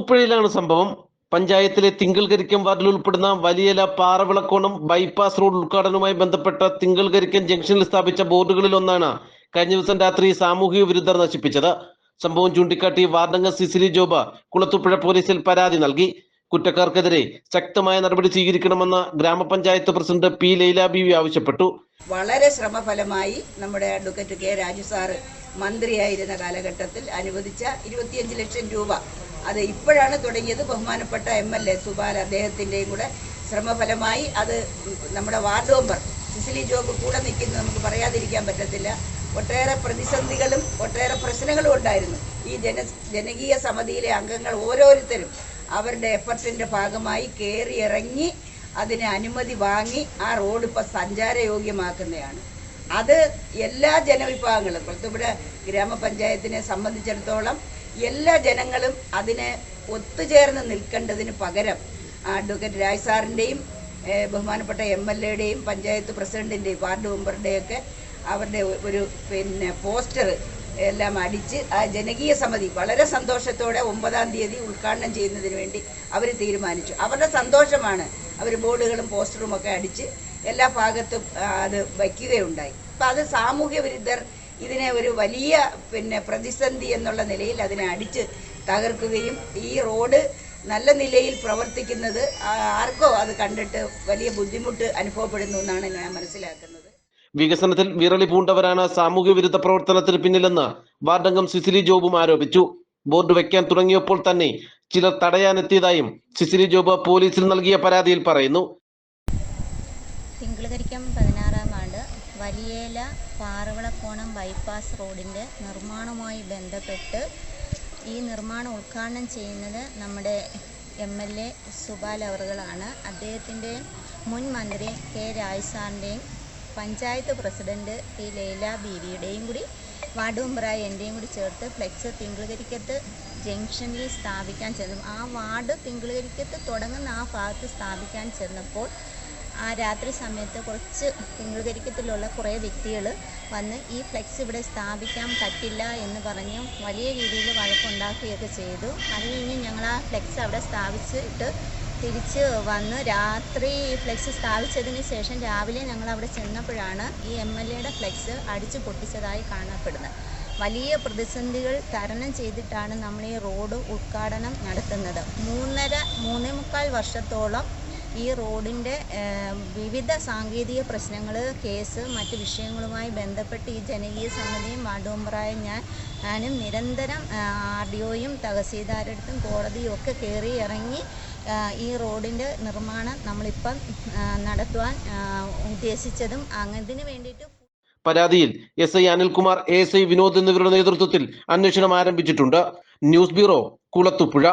കുളത്തുപ്പുഴയിലാണ് സംഭവം. പഞ്ചായത്തിലെ തിങ്കൾകരിക്കം വാർഡിൽ ഉൾപ്പെടുന്ന വലിയല പാറവിളക്കോണം ബൈപ്പാസ് റോഡ് ഉദ്ഘാടനവുമായി ബന്ധപ്പെട്ട തിങ്കൾകരിക്കം ജംഗ്ഷനിൽ സ്ഥാപിച്ച ബോർഡുകളിൽ ഒന്നാണ് കഴിഞ്ഞ ദിവസം രാത്രി സാമൂഹിക വിരുദ്ധർ നശിപ്പിച്ചത്. സംഭവം ചൂണ്ടിക്കാട്ടി വാർഡംഗം സിസിലി ജോബ കുളത്തുപുഴ പോലീസിൽ പരാതി നൽകി. കുറ്റക്കാർക്കെതിരെ ശക്തമായ നടപടി സ്വീകരിക്കണമെന്ന് ഗ്രാമപഞ്ചായത്ത് പ്രസിഡന്റ് പി ലൈല ബീവി ആവശ്യപ്പെട്ടു. വളരെ ശ്രമഫലമായി നമ്മുടെ അഡ്വക്കേറ്റ് കെ രാജു സാറ് മന്ത്രിയായിരുന്ന കാലഘട്ടത്തിൽ അനുവദിച്ച ഇരുപത്തിയഞ്ച് ലക്ഷം രൂപ അത് ഇപ്പോഴാണ് തുടങ്ങിയത്. ബഹുമാനപ്പെട്ട എം എൽ എ സുബാൽ അദ്ദേഹത്തിന്റെയും കൂടെ ശ്രമഫലമായി അത് നമ്മുടെ വാർഡ് മെമ്പർ സിസിലി ജോബ് കൂടെ നിൽക്കുന്നത് നമുക്ക് പറയാതിരിക്കാൻ പറ്റത്തില്ല. ഒട്ടേറെ പ്രതിസന്ധികളും ഒട്ടേറെ പ്രശ്നങ്ങളും ഉണ്ടായിരുന്നു. ഈ ജന ജനകീയ സമിതിയിലെ അംഗങ്ങൾ ഓരോരുത്തരും അവരുടെ എഫർട്ടിന്റെ ഭാഗമായി കയറി ഇറങ്ങി അതിനെ അനുമതി വാങ്ങി ആ റോഡ് ഇപ്പോൾ സഞ്ചാരയോഗ്യമാക്കുന്നതാണ്. അത് എല്ലാ ജനവിഭാഗങ്ങളും കൊളത്തുപുഴ ഗ്രാമപഞ്ചായത്തിനെ സംബന്ധിച്ചിടത്തോളം എല്ലാ ജനങ്ങളും അതിനെ ഒത്തുചേർന്ന് നിൽക്കേണ്ടതിന് പകരം അഡ്വക്കേറ്റ് രാജ് സാറിന്റെയും ബഹുമാനപ്പെട്ട എം എൽ എയുടെയും പഞ്ചായത്ത് പ്രസിഡന്റിന്റെയും വാർഡ് മെമ്പറുടെയൊക്കെ അവരുടെ ഒരു പിന്നെ പോസ്റ്റർ എല്ലാം അടിച്ച് ആ ജനകീയ സമിതി വളരെ സന്തോഷത്തോടെ ഒമ്പതാം തീയതി ഉദ്ഘാടനം ചെയ്യുന്നതിന് വേണ്ടി അവർ തീരുമാനിച്ചു. അവരുടെ സന്തോഷമാണ് അവർ ബോർഡുകളും പോസ്റ്ററും ഒക്കെ അടിച്ച് എല്ലാ ഭാഗത്തും അത് വയ്ക്കുകയുണ്ടായി അപ്പം അത് സാമൂഹ്യ വിരുദ്ധർ ഇതിനെ ഒരു വലിയ പിന്നെ പ്രതിസന്ധി എന്നുള്ള നിലയിൽ അതിനെ അടിച്ച് തകർക്കുകയും ഈ റോഡ് നല്ല നിലയിൽ പ്രവർത്തിക്കുന്നത് ആർക്കോ അത് കണ്ടിട്ട് വലിയ ബുദ്ധിമുട്ട് അനുഭവപ്പെടുന്നു എന്നാണ് ഞാൻ മനസ്സിലാക്കുന്നത്. വികസനത്തിൽ വിരളി പൂണ്ടവരാണ് സാമൂഹ്യ വിരുദ്ധ പ്രവർത്തനത്തിന് പിന്നിലെന്ന് വാർഡംഗം സിസിലി ജോബും ആരോപിച്ചു. ബോർഡ് വെക്കാൻ തുടങ്ങിയപ്പോൾ തന്നെ ചിലർ തടയാനെത്തിയതായും സിസിലി ജോബ് പോലീസിൽ നൽകിയ പരാതിയിൽ പറയുന്നു. വാർഡ് വലിയേല പാറവിളക്കോണം ബൈപ്പാസ് റോഡിന്റെ നിർമ്മാണവുമായി ബന്ധപ്പെട്ട് ഈ നിർമ്മാണം ഉദ്ഘാടനം ചെയ്യുന്നത് നമ്മുടെ എം എൽ എ സുബാൽ അവറുകളാണ്. അദ്ദേഹത്തിന്റെ മുൻ മന്ത്രി കെ രാജ് സാറിന്റെയും പഞ്ചായത്ത് പ്രസിഡന്റ് പി ലൈല ബീവിയുടെയും കൂടി വാർഡ് എന്റെയും കൂടി ചേർത്ത് ഫ്ലെക്സ് തിങ്കളുകരിക്കത്ത് ജംഗ്ഷനിൽ സ്ഥാപിക്കാൻ ചെന്നു. ആ വാർഡ് തിങ്കളുകരിക്കത്ത് തുടങ്ങുന്ന ആ ഭാഗത്ത് സ്ഥാപിക്കാൻ ചെന്നപ്പോൾ ആ രാത്രി സമയത്ത് കുറച്ച് തിങ്കളകരിക്കത്തിലുള്ള കുറേ വ്യക്തികൾ വന്ന് ഈ ഫ്ലെക്സ് ഇവിടെ സ്ഥാപിക്കാൻ പറ്റില്ല എന്ന് പറഞ്ഞ് വലിയ രീതിയിൽ വഴക്കുണ്ടാക്കുകയൊക്കെ ചെയ്തു. അത് കഴിഞ്ഞ് ഞങ്ങൾ ആ ഫ്ലെക്സ് അവിടെ സ്ഥാപിച്ചിട്ട് തിരിച്ച് വന്ന് രാത്രി ഫ്ലെക്സ് സ്ഥാപിച്ചതിന് ശേഷം രാവിലെ ഞങ്ങൾ അവിടെ ചെന്നപ്പോഴാണ് ഈ എം എൽ എയുടെ ഫ്ലെക്സ് അടിച്ചു പൊട്ടിച്ചതായി കാണപ്പെടുന്നത്. വലിയ പ്രതിസന്ധികൾ തരണം ചെയ്തിട്ടാണ് നമ്മൾ ഈ റോഡ് ഉദ്ഘാടനം നടത്തുന്നത്. മൂന്നര മൂന്നേ മുക്കാൽ വർഷത്തോളം ഈ റോഡിന്റെ വിവിധ സാങ്കേതിക പ്രശ്നങ്ങൾ കേസ് മറ്റ് വിഷയങ്ങളുമായി ബന്ധപ്പെട്ട് ഈ ജനകീയ സമിതിയും വാർഡ് മെമ്പറായ ഞാൻ ഞാനും നിരന്തരം ആർ ഡി ഒയും തഹസീൽദാരടുത്തും കോടതിയും ഒക്കെ കയറി ഇറങ്ങി ഈ റോഡിന്റെ നിർമ്മാണം നമ്മളിപ്പം നടത്തുവാൻ ഉദ്ദേശിച്ചതും അതിന് വേണ്ടിയിട്ട് പരാതിയിൽ S I Anilkumar A S I Vinod എന്നിവരുടെ നേതൃത്വത്തിൽ അന്വേഷണം ആരംഭിച്ചിട്ടുണ്ട്. News bureau Kulathupuzha.